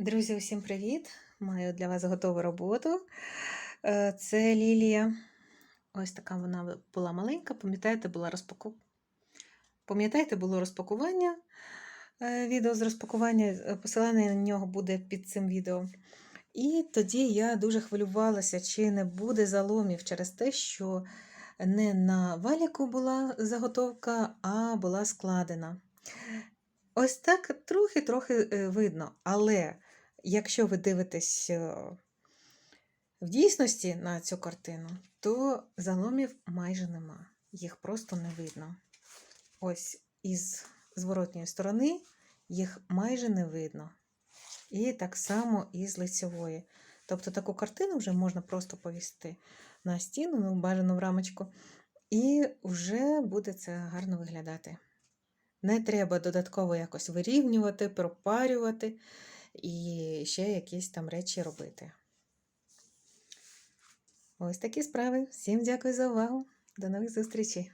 Друзі, усім привіт! Маю для вас готову роботу. Е, Це лілія. Ось така вона була маленька. Пам'ятаєте, була розпаку... Пам'ятаєте, було розпакування. е, Відео з розпакування, е, посилання на нього буде під цим відео. І тоді я дуже хвилювалася, чи не буде заломів через те, що не на валіку була заготовка, а була складена. Ось так трохи-трохи видно. Але якщо ви дивитесь е, в дійсності на цю картину, то заломів майже нема. Їх просто не видно. Ось із зворотньої сторони їх майже не видно. І так само і з лицевої. Тобто таку картину вже можна просто повісти на стіну, ну, бажану в рамочку, і вже буде це гарно виглядати. Не треба додатково якось вирівнювати, пропарювати і ще якісь там речі робити. Ось такі справи. Всім дякую за увагу. До нових зустрічей!